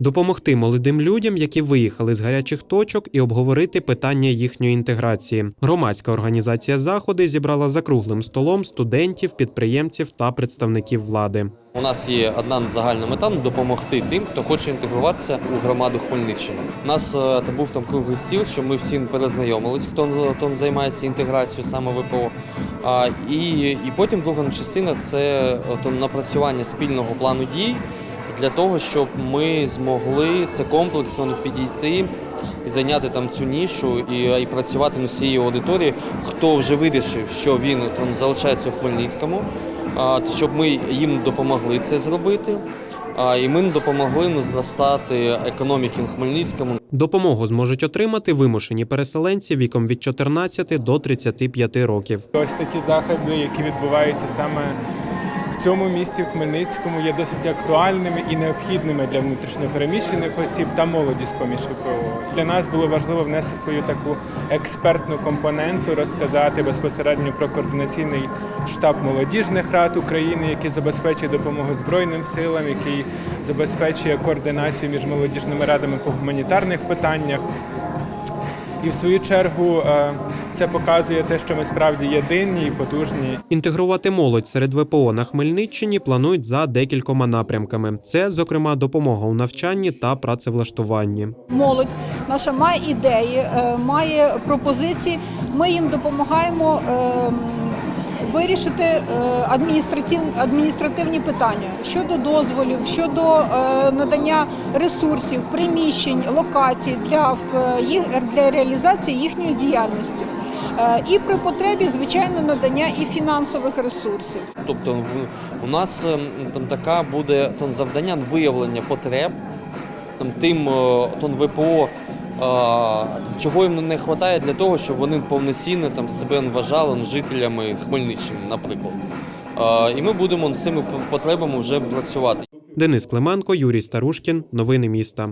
допомогти молодим людям, які виїхали з гарячих точок, і обговорити питання їхньої інтеграції. Громадська організація заходи зібрала за круглим столом студентів, підприємців та представників влади. У нас є одна загальна мета допомогти тим, хто хоче інтегруватися у громаду Хмельниччини. У нас е, був там круглий стіл, що ми всім перезнайомились, хто, хто займається інтеграцією саме ВПО. А, і, і потім друга частина це от, напрацювання спільного плану дій для того, щоб ми змогли це комплексно підійти і зайняти там цю нішу і, і працювати над всією аудиторією, хто вже вирішив, що він там залишається у Хмельницькому, а, щоб ми їм допомогли це зробити. А, і ми допомогли ну, зростати економіки в Хмельницькому. Допомогу зможуть отримати вимушені переселенці віком від 14 до 35 років. Ось такі заходи, які відбуваються саме цьому місті, в Хмельницькому, є досить актуальними і необхідними для внутрішньопереміщених осіб та молоді з поміж ВПО. Для нас було важливо внести свою таку експертну компоненту, розказати безпосередньо про координаційний штаб молодіжних рад України, який забезпечує допомогу Збройним силам, який забезпечує координацію між молодіжними радами по гуманітарних питаннях. І в свою чергу е, це показує те, що ми справді єдині і потужні. Інтегрувати молодь серед ВПО на Хмельниччині планують за декількома напрямками. Це, зокрема, допомога у навчанні та працевлаштуванні. молодь наша має ідеї, е, має пропозиції. Ми їм допомагаємо е, вирішити е, адміністративні питання щодо дозволів, щодо е, надання ресурсів, приміщень, локацій для, е, для реалізації їхньої діяльності. І при потребі, звичайно, надання і фінансових ресурсів. Тобто у нас там така буде там, завдання виявлення потреб там, тим там, ВПО, чого їм не вистачає для того, щоб вони повноцінно там, себе вважали жителями Хмельниччини, наприклад. І ми будемо з цими потребами вже працювати. Денис Клименко, Юрій Старушкін. Новини міста.